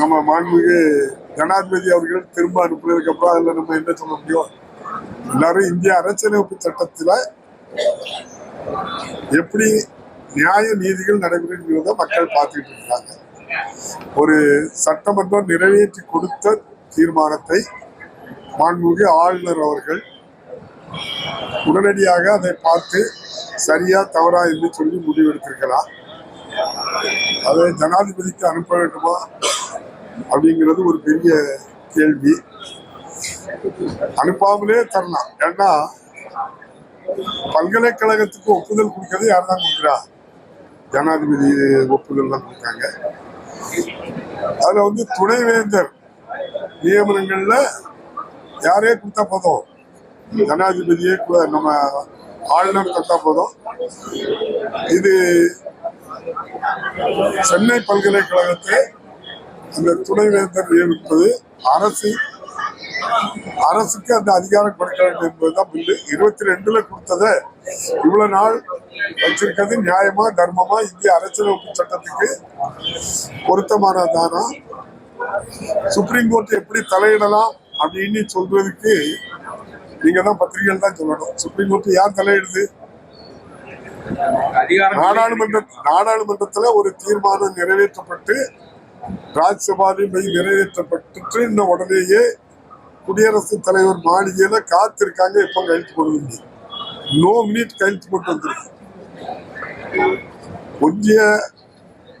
நம்ம மாண்புமிகு ஜனாதிபதி அவர்கள் திரும்ப அனுப்புனதுக்கு அப்புறம் அதுல நம்ம என்ன சொல்ல முடியும்? எல்லாரும் இந்திய அரசியலமைப்பு சட்டத்துல எப்படி நியாய நீதிகள் நடைபெறுகிறத மக்கள் பார்த்துட்டு இருக்காங்க. ஒரு சட்டமன்றம் நிறைவேற்றி கொடுத்த தீர்மானத்தை மாண்புமிகு ஆளுநர் அவர்கள் உடனடியாக அதை பார்த்து சரியா தவறா என்று சொல்லி முடிவெடுத்திருக்கலாம். அதை ஜனாதிபதிக்கு அனுப்ப வேண்டுமா? அப்படிங்கிறது ஒரு பெரிய கேள்வி. அனுப்பாமலே தரலாம். ஏன்னா பல்கலைக்கழகத்துக்கு ஒப்புதல் கொடுக்கறது யார் தான் கொடுக்குறா? ஜனாதிபதி ஒப்புதல் தான் கொடுத்தாங்க. அதில் வந்து துணைவேந்தர் நியமனங்களில் யாரே கொடுத்தா போதும்? ஜனாதிபதியே நம்ம ஆளுநர் கொடுத்தா போதும். இது சென்னை பல்கலைக்கழகத்தை அந்த துணைவேந்தர் நியமிப்பது அரசு அரசுக்கு அந்த அதிகாரம் கொடுக்க வேண்டும் என்பதுதான் பில்லு. இருபத்தி ரெண்டுல கொடுத்ததை இவ்வளவு நாள் வச்சிருக்கிறது நியாயமா தர்மமா? இந்திய அரசியலமைப்பு சட்டத்துக்கு பொருத்தமானதானா சுப்ரீம் கோர்ட் எப்படி தலையிடலாம் அப்படின்னு சொல்றதுக்கு நீங்க தான் பத்திரிகைகள் தான் சொல்லணும். சுப்ரீம் கோர்ட் யார் தலையிடுது? நாடாளுமன்ற நாடாளுமன்றத்துல ஒரு தீர்மானம் நிறைவேற்றப்பட்டு ராஜ்யசபாவில் நிறைவேற்றப்பட்டு இன்னும் உடனேயே குடியரசுத் தலைவர் மாளிகையில காத்திருக்காங்க இப்ப கையெழுத்து போடுவீங்க நோ மினிட் கையெழுத்து போட்டு வந்திருக்கு. ஒன்றிய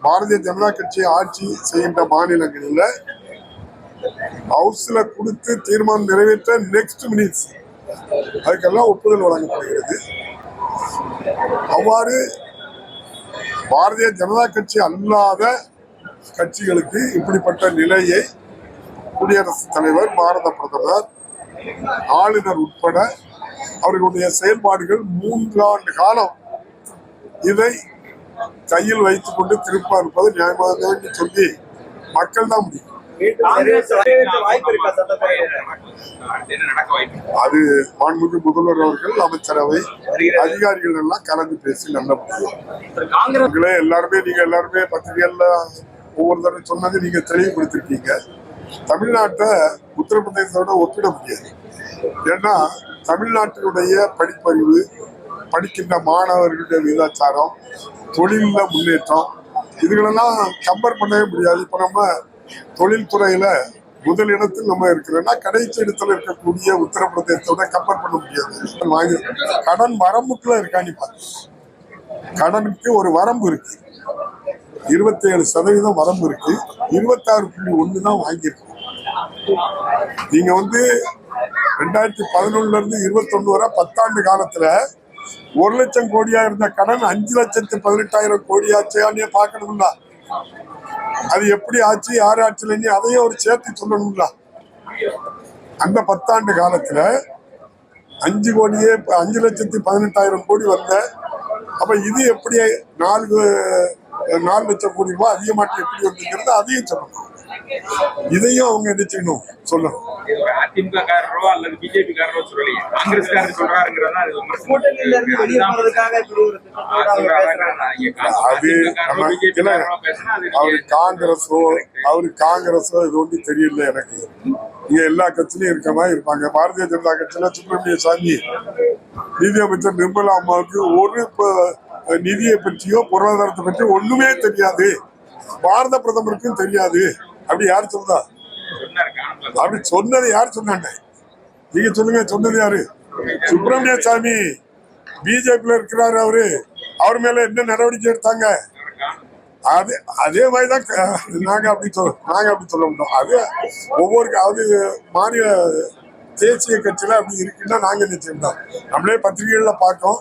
பாரதிய ஜனதா கட்சி ஆட்சி செய்கின்ற மாநிலங்களில் ஹவுஸ்ல கொடுத்து தீர்மானம் நிறைவேற்ற நெக்ஸ்ட் மினிட்ஸ் அதுக்கெல்லாம் ஒப்புதல் வழங்கப்படுகிறது. அவ்வாறு பாரதிய ஜனதா கட்சி அல்லாத கட்சிகளுக்கு இப்படிப்பட்ட நிலையை குடியரசுத் தலைவர் பாரத பிரதமர் ஆளுநர் உட்பட அவர்களுடைய செயல்பாடுகள் மூன்றாண்டு காலம் இதை கையில் வைத்துக் கொண்டு திருப்ப அனுப்பது நியாயமாக சொல்லி மக்கள் தான் முடியும். அது மாண்புமிகு முதல்வர் அவர்கள் அமைச்சரவை அதிகாரிகள் எல்லாம் கலந்து பேசி நல்ல முடியும். எல்லாருமே நீங்க எல்லாருமே பத்திரிகைகள்ல ஒவ்வொரு தடவை சொன்னது நீங்க தெளிவுபடுத்திருக்கீங்க. தமிழ்நாட்டை உத்தரப்பிரதேசத்தோட ஒப்பிட முடியாது. ஏன்னா தமிழ்நாட்டினுடைய படிப்பறிவு படிக்கின்ற மாணவர்களுடைய விகிதாச்சாரம் தொழில முன்னேற்றம் இதுகளெல்லாம் கம்பேர் பண்ணவே முடியாது. இப்ப நம்ம தொழில்துறையில முதலிடத்தில் நம்ம இருக்கிறோம்னா கடைசி இடத்துல இருக்கக்கூடிய உத்தரப்பிரதேசத்தோட கம்பேர் பண்ண முடியாது. வாங்கி கடன் வரம்புக்குள்ள இருக்கான்னு பாருங்க. கடனுக்கு ஒரு வரம்பு இருக்கு. இருபத்தி ஏழு சதவீதம் வரம்பு இருக்கு. இருபத்தாறு புள்ளி ஒன்று தான் வாங்கியிருக்கு. நீங்க வந்து ரெண்டாயிரத்தி பதினொன்னுல இருந்து இருபத்தொன்னு வரை பத்தாண்டு காலத்துல ஒரு லட்சம் கோடியா இருந்த கடன் அஞ்சு லட்சத்து பதினெட்டாயிரம் கோடி ஆச்சையானே பார்க்கணும்ல. அது எப்படி ஆச்சு யார் ஆச்சுல அதையும் ஒரு சேர்த்து சொல்லணும்ல. அந்த பத்தாண்டு காலத்துல அஞ்சு கோடியே அஞ்சு லட்சத்தி பதினெட்டாயிரம் கோடி வந்த. அப்ப இது எப்படி நாலு நாலு லட்சம் கோடி ரூபாய் அதிகமாட்டு எப்படி வந்துங்கிறது அதையும் சொல்லணும் இதையும் அவங்க என்ன செய்யணும்? சொல்லணும். அதிமுக காரரோ அல்லது பிஜேபி காரரோ சொல்லலையே. காங்கிரஸ் சொல்றாருங்கிறதா அது அவரு காங்கிரஸோ அவரு காங்கிரஸோ இது ஒன்றும் தெரியல எனக்கு. இங்க எல்லா கட்சியிலும் இருக்க மாதிரி இருப்பாங்க. பாரதிய ஜனதா கட்சியில சுப்பிரமணிய சாமி நிதியமைச்சர் நிர்மலா அம்மாவுக்கு ஒரு ப- நிதியை பற்றியோ பொருளாதாரத்தை பற்றியோ ஒண்ணுமே தெரியாது. பாரத பிரதமருக்கும் தெரியாது. அப்படி யார் சொல்றா அப்படி சொன்னது யார் சொன்னாங்க? நீங்க சொல்லுங்க சொன்னது யாரு? சுப்பிரமணிய சாமி பிஜேபியில இருக்கிறாரு அவரு. அவர் மேல என்ன நடவடிக்கை எடுத்தாங்க? அது அதே மாதிரி தான் நாங்க அப்படி சொல்ல நாங்க அப்படி சொல்ல முடியும் அது ஒவ்வொரு அது மாநில தேசிய கட்சியில அப்படி இருக்குன்னா நாங்க நிச்சயம் நம்மளே பத்திரிகைகள்ல பார்க்கோம்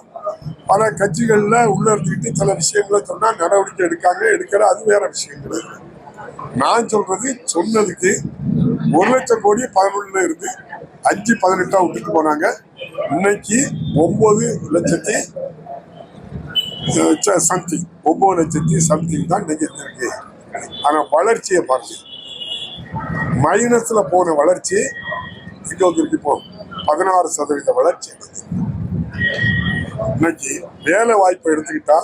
பல கட்சிகளில் உள்ள இருந்துக்கிட்டு சில விஷயங்களை சொன்னால் நடவடிக்கை எடுக்காங்க எடுக்கிற அது வேற விஷயங்கள். நான் சொல்றது சொன்னதுக்கு ஒரு லட்சம் கோடி பதினொன்று இருந்து அஞ்சு பதினெட்டா விட்டுட்டு போனாங்க. இன்னைக்கு ஒன்பது லட்சத்தி சம்திங் ஒன்பது லட்சத்தி சம்திங் தான் இன்னைக்கு இருக்கு. ஆனால் வளர்ச்சியை பாருங்க. மைனஸில் போன வளர்ச்சி இங்கே வந்துருக்கு இப்போ பதினாறு சதவீத வளர்ச்சி. இன்னைக்கு வேலை வாய்ப்பை எடுத்துக்கிட்டா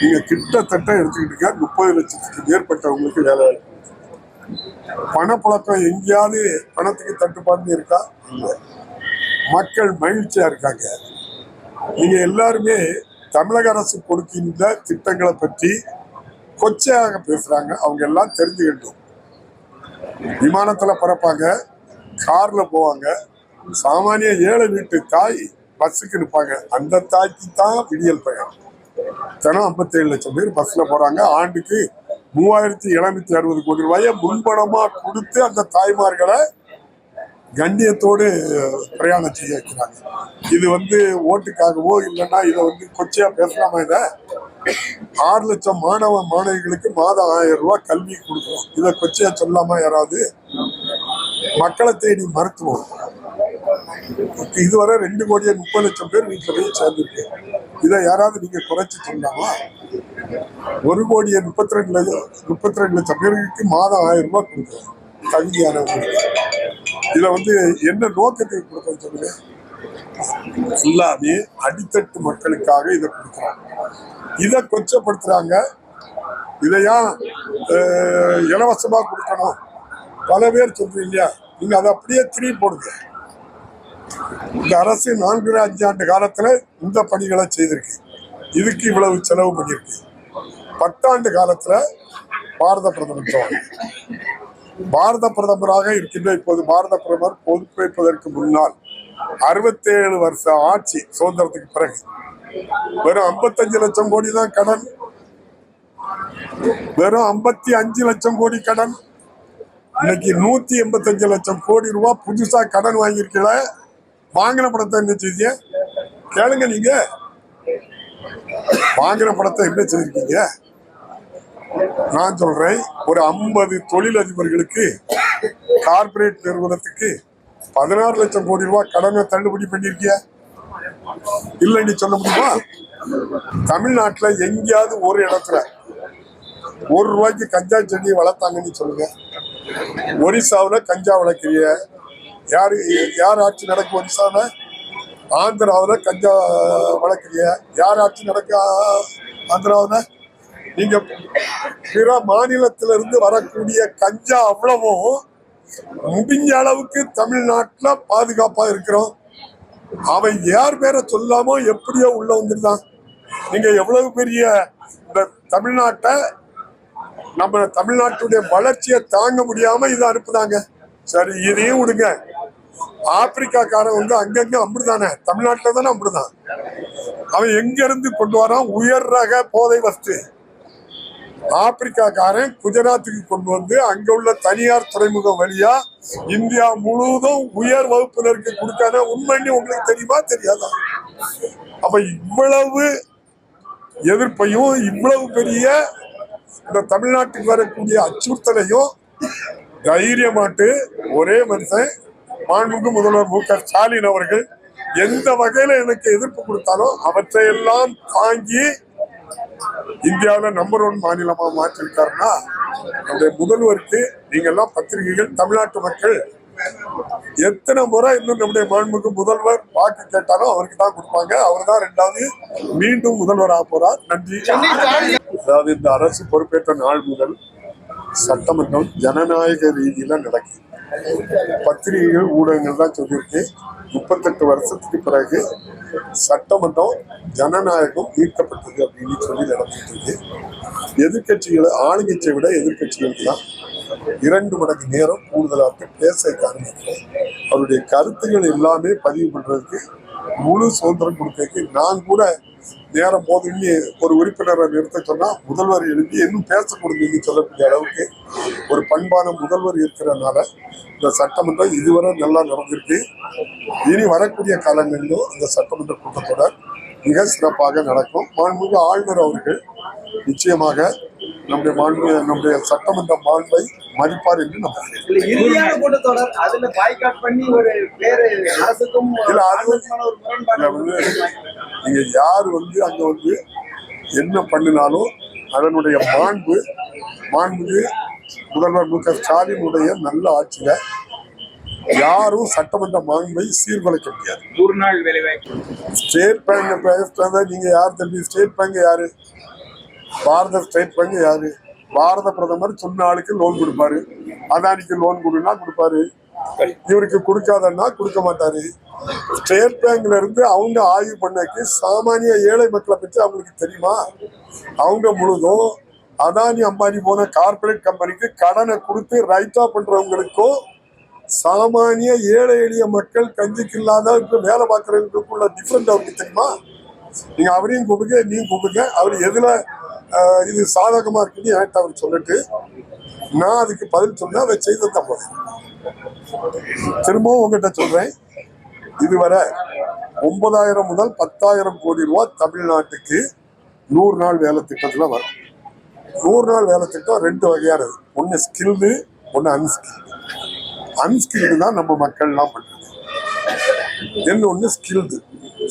நீங்க கிட்டத்தட்ட எடுத்துக்கிட்டீங்க முப்பது லட்சத்துக்கு மேற்பட்டவங்களுக்கு வேலை வாய்ப்பு பணப்புழக்கம் எங்கேயாவது பணத்துக்கு தட்டுப்பாடு இருக்கா? இல்லை. மக்கள் மகிழ்ச்சியா இருக்காங்க. நீங்க எல்லாருமே தமிழக அரசு கொடுக்கின்ற திட்டங்களை பற்றி கொச்சையாக பேசுறாங்க. அவங்க எல்லாம் தெரிஞ்சுக்கிட்டோம். விமானத்துல பறப்பாங்க கார்ல போவாங்க. சாமானிய ஏழை வீட்டு தாய் பஸ்ஸுக்கு நிற்பாங்க. அந்த தாக்கி தான் விடியல் பயணம். தினம் 57 லட்சம் பேர் பஸ்ஸில் போகிறாங்க ஆண்டுக்கு மூவாயிரத்தி எழுநூத்தி அறுபது கோடி ரூபாயை முன்பணமாக கொடுத்து அந்த தாய்மார்களை கண்ணியத்தோடு பிரயாணம் செய்ய வைக்கிறாங்க. இது வந்து ஓட்டுக்காகவோ இல்லைன்னா இதை வந்து கொச்சையா பேசலாமா இதை? ஆறு லட்சம் மாணவ மாணவிகளுக்கு மாதம் ஆயிரம் ரூபாய் கல்வி கொடுக்குறோம் இதை கொச்சையா சொல்லாமா யாராவது? மக்களை தேடி மருத்துவம். இதுவரை ரெண்டு கோடியே முப்பது லட்சம் பேர் வீட்டில் போய் சேர்ந்துருக்கு. இதை யாராவது நீங்க குறைச்சி சொல்லாமா ஒரு கோடியே முப்பத்தி ரெண்டு லட்சம் முப்பத்தி ரெண்டு லட்சம் பேருக்கு மாதம் ஆயிரம் ரூபாய் கொடுக்குறோம் தகுதியானவங்களுக்கு. இதுல வந்து என்ன நோக்கத்துக்கு கொடுக்கணும் சொல்லுங்க? எல்லாமே அடித்தட்டு மக்களுக்காக இதை கொடுக்குறோம் இதை கொச்சப்படுத்துறாங்க. இதையா இலவசமாக இலவசமா கொடுக்கணும். பல பேர் சொல்றீங்க நீங்க அதை அப்படியே திரும்பி போடுங்க. இந்த அரசு நான்கு அஞ்சாண்டு காலத்துல இந்த பணிகளை செய்திருக்கு. இதுக்கு இவ்வளவு செலவு பண்ணியிருக்கு பத்தாண்டு காலத்துல பாரத பிரதமர் பாரத பிரதமராக இருக்கின்ற இப்போது பாரத பிரதமர் பொறுப்பேற்பதற்கு முன்னால் அறுபத்தேழு வருஷ ஆட்சி சுதந்திரத்துக்கு பிறகு வெறும் 55 லட்சம் கோடி தான் கடன். வெறும் 55 அஞ்சு லட்சம் கோடி கடன். இன்னைக்கு நூத்தி எண்பத்தஞ்சு லட்சம் கோடி ரூபாய் புதுசா கடன் வாங்கியிருக்கல வாங்கின படத்தை என்ன செய்தீங்க? கேளுங்க நீங்க. வாங்கின படத்தை என்ன செய்திருக்கீங்க? நான் சொல்றேன் ஒரு ஐம்பது தொழிலதிபர்களுக்கு கார்ப்பரேட் நிறுவனத்துக்கு பதினாறு லட்சம் கோடி ரூபாய் கடனை தள்ளுபடி பண்ணிருக்கிய? இல்லைன்னு சொல்ல முடியுமா? தமிழ்நாட்டுல எங்கேயாவது ஒரு இடத்துல ஒரு ரூபாய்க்கு கஞ்சா செடியை வளர்த்தாங்கன்னு சொல்லுங்க. ஒரிசாவில் கஞ்சா வளர்க்குறிய? யார் யார் ஆட்சி நடக்கும் ஒரிசான ஆந்திராவில் கஞ்சா வளர்க்குறிய யார் ஆட்சி நடக்க ஆந்திராவில்? நீங்கள் பிற மாநிலத்திலிருந்து வரக்கூடிய கஞ்சா அவ்வளவும் முடிஞ்ச அளவுக்கு தமிழ்நாட்டில் பாதுகாப்பாக இருக்கிறோம். அவன் யார் பேரை சொல்லாமோ எப்படியோ உள்ள வந்துருந்தான் நீங்க எவ்வளவு பெரிய இந்த தமிழ்நாட்டை நம்ம தமிழ்நாட்டுடைய வளர்ச்சியை தாங்க முடியாம இதை அனுப்புனாங்க. சரி இதையும் விடுங்க. ஆப்பிரிக்காக்காரன் வந்து அங்கங்க அம்புடுதானே தமிழ்நாட்டில் தானே அப்படிதான் அவன் எங்க இருந்து கொண்டு வரான்? உயர் ரக போதை வஸ்து. ஆப்பிரிக்காக்காரன் குஜராத்துக்கு கொண்டு வந்து அங்க உள்ள தனியார் துறைமுகம் வழியா இந்தியா முழுவதும் உயர் வகுப்பினருக்கு கொடுக்கான உண்மைன்னு உங்களுக்கு தெரியுமா? தெரியாதா? அப்ப இவ்வளவு எதிர்ப்பையும் இவ்வளவு பெரிய இந்த தமிழ்நாட்டுக்கு வரக்கூடிய அச்சுறுத்தலையும் தைரியமாட்டு ஒரே மனுஷன் மாண்புமிகு முதல்வர் மு க ஸ்டாலின் அவர்கள் எந்த வகையில எனக்கு எதிர்ப்பு கொடுத்தாலும் அவற்றையெல்லாம் தாங்கி இந்தியாவில நம்பர் ஒன் மாநிலமா மாற்றிருக்காருன்னா நம்முடைய முதல்வருக்கு நீங்க எல்லாம் பத்திரிகைகள் தமிழ்நாட்டு மக்கள் எத்தனை முறை இன்னும் நம்முடைய மாண்புக்கு முதல்வர் வாக்கு கேட்டாலும் அவருக்கு தான் கொடுப்பாங்க. அவர் தான் ரெண்டாவது மீண்டும் முதல்வர் ஆக போறார். நன்றி. அதாவது இந்த அரசு பொறுப்பேற்ற நாள் முதல் சட்டமன்றம் ஜனநாயக ரீதியில நடக்குது. பத்திரிகைகள் ஊடகங்கள் தான் சொல்லியிருக்கு. முப்பத்தெட்டு வருஷத்துக்கு பிறகு சட்டமன்றம் ஜனநாயகம் மீட்கப்பட்டது அப்படின்னு சொல்லி நடந்துட்டு இருக்கு. எதிர்கட்சிகளை ஆளுங்கட்சியை விட எதிர்கட்சிகளுக்கு தான் இரண்டு மடங்கு நேரம் கூடுதலாக பேச ஆரம்பிக்கிறேன் அவருடைய கருத்துகள் எல்லாமே பதிவு பண்றதுக்கு முழு சுதந்திரம் கொடுத்ததுக்கு நான் கூட நேரம் போதுன்னு ஒரு உறுப்பினரை நிறுத்த சொன்னால் முதல்வர் எழுப்பி இன்னும் பேசக்கூடாதுன்னு சொல்லக்கூடிய அளவுக்கு ஒரு பண்பான முதல்வர் இருக்கிறதுனால இந்த சட்டமன்றம் இதுவரை நல்லா நடந்திருக்கு. இனி வரக்கூடிய காலங்களிலும் அந்த சட்டமன்ற கூட்டத்தொடர் மிக சிறப்பாக நடக்கும். மாண்புமிகு ஆளுநர் அவர்கள் நிச்சயமாக நம்முடைய மாண்பு நம்முடைய சட்டமன்ற மாண்பை மதிப்பார் என்று ஒரு ஒரு நீங்க யார் வந்து அங்க வந்து என்ன பண்ணினாலும் அதனுடைய மாண்பு மாண்பு முதல்வர் மு க ஸ்டாலினுடைய நல்ல ஆட்சியில யாரும் சட்டமன்ற மாண்பை சீர்குலைக்க முடியாது. நூறு நாள் வேலைவாய்ப்பு. ஸ்டேட் பேங்க் நீங்க யார் தம்பி ஸ்டேட் பேங்க் யாரு? பாரத ஸ்டேட் பேங்க் யாரு? பாரத பிரதமர் சொன்ன ஆளுக்கு லோன் கொடுப்பாரு. அதானிக்கு லோன் கொடுன்னா கொடுப்பாரு. இவருக்கு கொடுக்காதன்னா கொடுக்க மாட்டாரு. ஸ்டேட் பேங்க்ல இருந்து அவங்க ஆய்வு பண்ணக்கு சாமானிய ஏழை மக்களை பற்றி அவங்களுக்கு தெரியுமா? அவங்க முழுதும் அதானி அம்பானி போன கார்ப்பரேட் கம்பெனிக்கு கடனை கொடுத்து ரைட்டா பண்றவங்களுக்கும் சாமானிய ஏழை எளிய மக்கள் கஞ்சிக்கு இல்லாத வேலை பார்க்கறவங்களுக்குள்ள டிஃப்ரெண்ட் அவருக்கு தெரியுமா? நீங்க அவரையும் கூப்பிடுங்க நீங்க கூப்பிடுங்க. அவர் எதுல இது சாதகமா இருக்குன்னு என்கிட்ட அவர் சொல்லிட்டு நான் அதுக்கு பதில் சொன்னா அதை செய்து தான் திரும்பவும் உங்ககிட்ட சொல்றேன். இதுவரை ஒன்பதாயிரம் முதல் பத்தாயிரம் கோடி ரூபாய் தமிழ்நாட்டுக்கு நூறு நாள் வேலை திட்டத்துல வரும். நூறு நாள் வேலை திட்டம் ரெண்டு வகையானது ஒன்று ஸ்கில்டு ஒன்று அன்ஸ்கில்டு அன்ஸ்கில்டு தான் நம்ம மக்கள்லாம் பண்ணுறது இன்னொன்று ஸ்கில்டு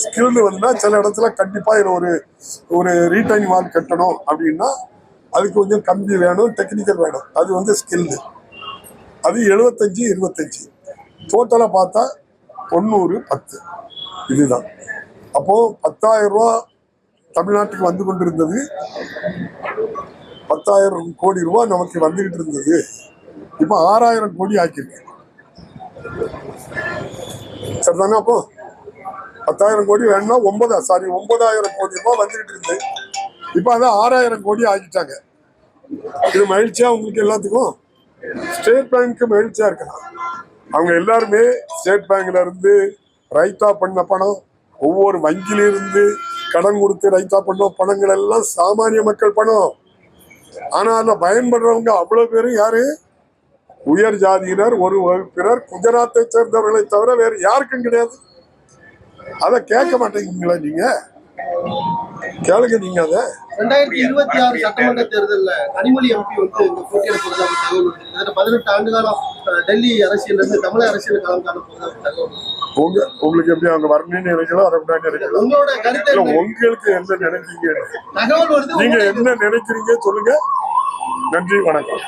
ஸ்கில்டு வந்துன்னா சில இடத்துல கண்டிப்பாக இதில் ஒரு ஒரு ரீட்டைன் வால் கட்டணும் அப்படின்னா அதுக்கு கொஞ்சம் கம்பி வேணும் டெக்னிக்கல் வேணும். அது வந்து ஸ்கில்டு அது எழுபத்தஞ்சு இருபத்தஞ்சு. டோட்டலாக பார்த்தா தொண்ணூறு பத்து. இதுதான். அப்போது பத்தாயிரம் ரூபா தமிழ்நாட்டுக்கு வந்து கொண்டிருந்தது. பத்தாயிரம் கோடி ரூபா நமக்கு வந்துகிட்டு இருந்தது. இப்போ ஆறாயிரம் கோடி ஆக்கியிருக்கு. சரிதானே அப்போ? பத்தாயிரம் கோடி வேணும்னா ஒன்பதா சாரி ஒன்பதாயிரம் கோடி ரூபாய் வந்துகிட்டு இருந்து இப்போ அதை ஆறாயிரம் கோடி ஆகிட்டாங்க இது மகிழ்ச்சியா உங்களுக்கு எல்லாத்துக்கும்? ஸ்டேட் பேங்க்கு மகிழ்ச்சியா இருக்கலாம். அவங்க எல்லாருமே ஸ்டேட் பேங்க்ல இருந்து ரைத்தா பண்ண பணம் ஒவ்வொரு வங்கியிலிருந்து கடன் கொடுத்து ரைத்தா பண்ண பணங்கள் எல்லாம் சாமானிய மக்கள் பணம். ஆனா அதுல பயன்படுறவங்க அவ்வளவு பேரும் யாரு? உயர் ஜாதியினர் ஒரு வகுப்பினர் குஜராத்தை சேர்ந்தவர்களை தவிர வேறு யாருக்கும் கிடையாது. அதை கேட்க மாட்டேங்கிறீங்களா நீங்க? கேளுங்க நீங்க அதை. ரெண்டாயிரத்தி இருபத்தி ஆறு சட்டமன்ற தேர்தல்ல கனிமொழி எம்பி வந்து இந்த தகவல் பதினெட்டு ஆண்டு காலம் டெல்லி அரசியல்ல இருந்து தமிழக அரசியல் களம் காண தகவல். உங்க உங்களுக்கு எப்படி அவங்க வரணும்னு நினைக்கலாம் வரக்கூடாதுன்னு நினைக்கலாம் உங்களோட கருத்து? உங்களுக்கு என்ன நினைக்கிறீங்க தகவல் வருது நீங்க என்ன நினைக்கிறீங்க சொல்லுங்க. நன்றி வணக்கம்.